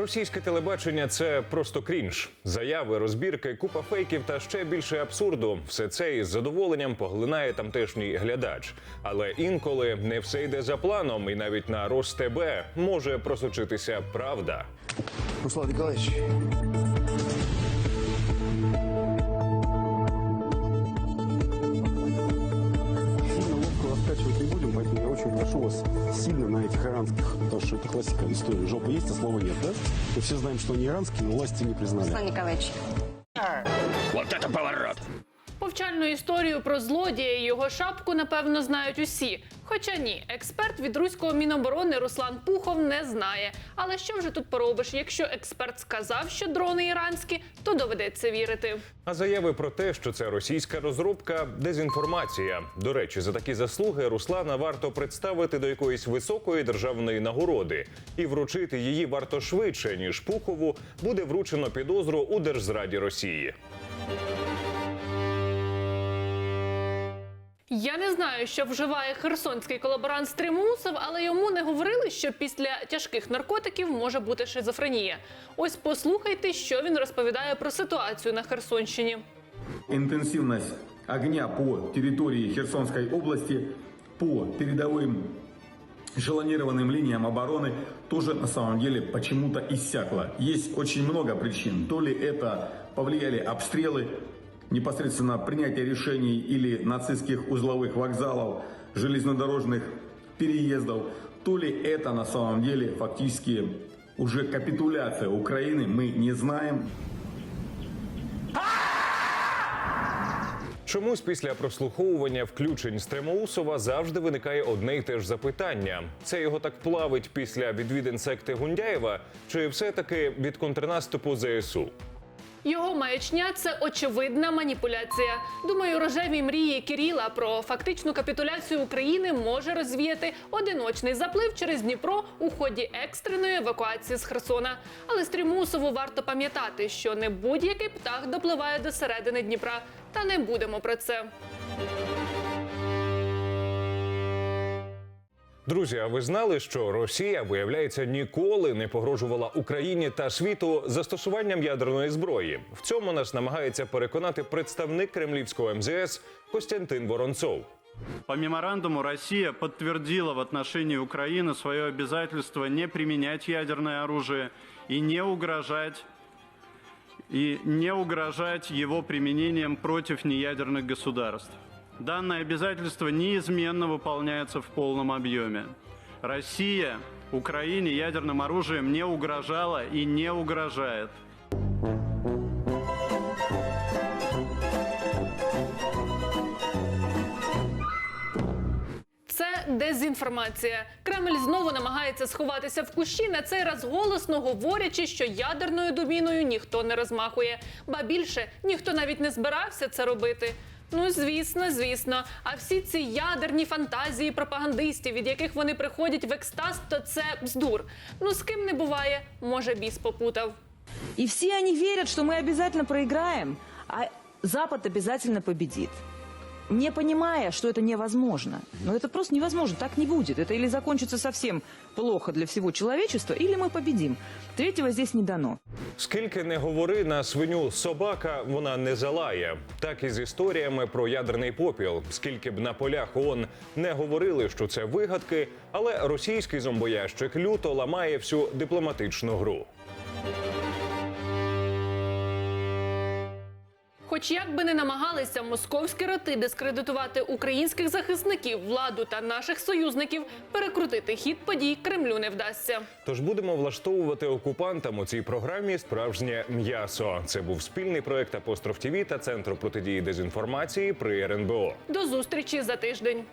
Російське телебачення це просто крінж. Заяви, розбірки, купа фейків та ще більше абсурду. Все це із задоволенням поглинає тамтешній глядач. Але інколи не все йде за планом, і навіть на РосТБ може просочитися правда. Руслан Николаевич, Сильно ловко раскачивать не будем, поэтому я очень прошу вас сильно на этих иранских, потому что это классика истории. Жопа есть, а слова нет, да? Мы все знаем, что они иранские, но власти не признали. Руслан Николаевич, Повчальну історію про злодія і його шапку напевно знають усі. Хоча ні, експерт від руського міноборони Руслан Пухов не знає. Але що вже тут поробиш? Якщо експерт сказав, що дрони іранські, то доведеться вірити. А заяви про те, що це російська розробка, дезінформація. До речі, за такі заслуги Руслана варто представити до якоїсь високої державної нагороди, і вручити її варто швидше ніж Пухову буде вручено підозру у Держзраді Росії. Я не знаю, що вживає херсонський колаборант Стримусов, але йому не говорили, що після тяжких наркотиків може бути шизофренія. Ось послухайте, що він розповідає про ситуацію на Херсонщині. Интенсивность огня по территории Херсонской области, по передовым эшелонированным линиям обороны тоже на самом деле почему-то иссякла. Есть очень много причин. То ли это повлияли обстрелы, непосредственно принятие решений или нацистских узловых вокзалов, железнодорожных переездов, то ли это на самом деле фактически уже капитуляция Украины, мы не знаем. Чомусь після прослуховування включень Стремоусова завжди виникає одне й те ж запитання: це його так плавить після відвідин секти Гундяєва, чи все-таки від контрнаступу ЗСУ? Його маячня це очевидна маніпуляція. Думаю, рожеві мрії Кіріла про фактичну капітуляцію України може розвіяти одиночний заплив через Дніпро у ході екстреної евакуації з Херсона. Але Стрімусову варто пам'ятати, що не будь-який птах допливає до середини Дніпра. Та не будемо про це. Друзі, а ви знали, що Росія, виявляється, ніколи не погрожувала Україні та світу застосуванням ядерної зброї? В цьому нас намагається переконати представник кремлівського МЗС Костянтин Воронцов. По меморандуму Россия подтвердила в отношении Украины свое обязательство не применять ядерное оружие и не угрожать и не угрожать его применением против неядерных государств. Данное обязательство неизменно выполняется в полном объеме. Россия Украине ядерным оружием не угрожала и не угрожает. Це дезінформація. Кремль знову намагається сховатися в кущі, на цей раз голосно говорячи, що ядерною доміною ніхто не розмахує. Ба більше ніхто навіть не збирався це робити. Ну, звісно, звісно. А всі ці ядерні фантазії пропагандистів, від яких вони приходять в екстаз, то це бздур. Ну з ким не буває, може біс попутав. И все они верят, что мы обязательно проиграем, а Запад обязательно победит. Не понимая, что это невозможно. Но это просто невозможно, так не будет. Это или закончится совсем плохо для всего человечества, или мы победим. Третьего здесь не дано. Скільки не говори на свиню собака, вона не залає. Так і з історіями про ядерний попіл. Скільки б на полях ООН не говорили, що це вигадки, але російський зомбоящик люто ламає всю дипломатичну гру. Хоч як би не намагалися московські роти дискредитувати українських захисників, владу та наших союзників, перекрутити хід подій Кремлю не вдасться. Тож будемо влаштовувати окупантам у цій програмі справжнє м'ясо. Це був спільний проект Апостроф ТІВІ та Центру протидії дезінформації при РНБО. До зустрічі за тиждень.